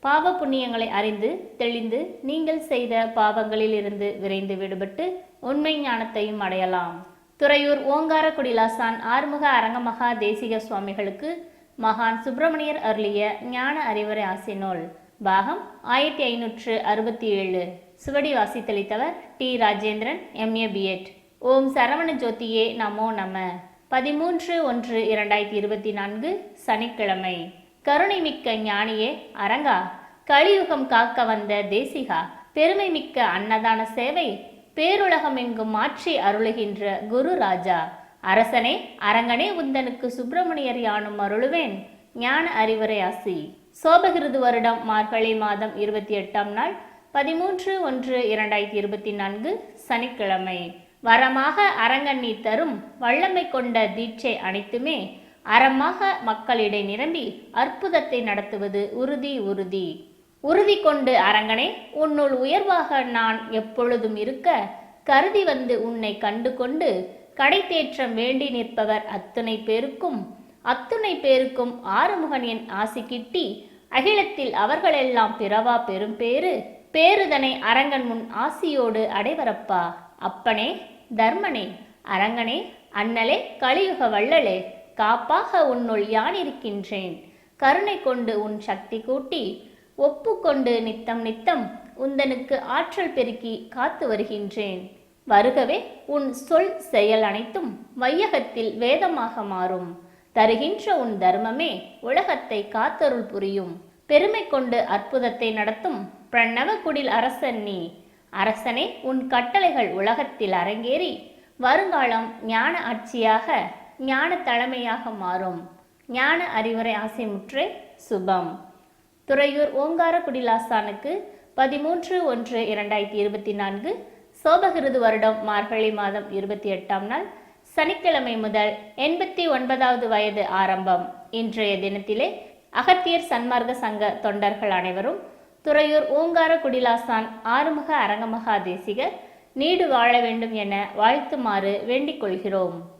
பாவ புண்ணியங்களை அறிந்து தெளிந்து நீங்கள் செய்த பாவங்களில் இருந்து விரைந்து விடுபட்டு உண்மை ஞானத்தையும் அடையலாம். துறையூர் ஓங்கார குடிலாசான் ஆறுமுக அரங்கமகா தேசிக சுவாமிகளுக்கு மகான் சுப்பிரமணியர் அருளிய ஞான அறிவுரை ஆசினோல். பாகம் ஆயிரத்தி ஐநூற்று அறுபத்தி ஏழு சுவடி வாசித்தளித்தவர் T Rajendran M A B Ed ஓம் சரவண ஜோதியே நமோ நம. பதிமூன்று ஒன்று இரண்டாயிரத்தி இருபத்தி நான்கு சனிக்கிழமை. கருணை மிக்க ஞானியே அரங்கா கலியுகம் காக்க வந்த தேசிகா பெருமை மிக்க அன்னதான சேவை பேருலகமெங்கும் மாற்றி அருளுகின்ற குரு ராஜா. அரசனே அரங்கனே உந்தனுக்கு சுப்பிரமணியர் யானும் அருளுவேன். ஞான அறிவுரை ஆசி சோபகிருது வருடம் மார்கழி மாதம் இருபத்தி எட்டாம் நாள் பதிமூன்று ஒன்று இரண்டாயிரத்தி இருபத்தி நான்கு சனிக்கிழமை. வரமாக அரங்கன் நீ தரும் வல்லமை கொண்ட தீட்சை அனைத்துமே அறமாக மக்களிடை நிரம்பி அற்புதத்தை நடத்துவது உறுதி உறுதி. உறுதி கொண்டு அரங்கனே உன்னுள் உயர்வாக நான் எப்பொழுதும் இருக்க கருதி வந்து உன்னை கண்டு கொண்டு கடைத்தேற்றம் வேண்டி நிற்பவர் அத்துணை பேருக்கும் அத்துணை பேருக்கும் ஆறுமுகன் என் ஆசி கிட்டி அகிலத்தில் அவர்களெல்லாம் பிறவா பெரும் பேரு பேருதனை அரங்கன் முன் ஆசியோடு அடைவரப்பா. அப்பனே தர்மனே அரங்கனே அண்ணலே கலியுக வள்ளலே. காப்பாக உன்னுள் யான் இருக்கின்றேன் கருணை கொண்டு உன் சக்தி கூட்டி ஒப்புக்கொண்டு நித்தம் நித்தம் உந்தனுக்கு ஆற்றல் பெருக்கி காத்து வருகின்றேன். வருகவே உன் சொல் செயல் அனைத்தும் வையகத்தில் வேதமாக மாறும். தருகின்ற உன் தர்மமே உலகத்தை காத்தருள் புரியும். பெருமை கொண்டு அற்புதத்தை நடத்தும் பிரணவ குடில் அரசன் நீ. அரசனே உன் கட்டளைகள் உலகத்தில் அரங்கேறி வருங்காலம் ஞான ஆட்சியாக ஞான தலைமையாக மாறும். ஞான அறிவுரை ஆசைமுற்றே சுபம். துறையூர் ஓங்கார குடிலாசானுக்கு பதிமூன்று ஒன்று இரண்டாயிரத்தி இருபத்தி நான்கு சோபகிருது வருடம் மார்கழி மாதம் இருபத்தி எட்டாம் நாள் சனிக்கிழமை முதல் எண்பத்தி ஒன்பதாவது வயது ஆரம்பம். இன்றைய தினத்திலே அகத்தியர் சன்மார்க்க சங்க தொண்டர்கள் அனைவரும் துறையூர் ஓங்கார குடிலாசான் ஆறுமுக அரங்கமகா தேசிகர் நீடு வாழ வேண்டும் என வாழ்த்துமாறு வேண்டிக் கொள்கிறோம்.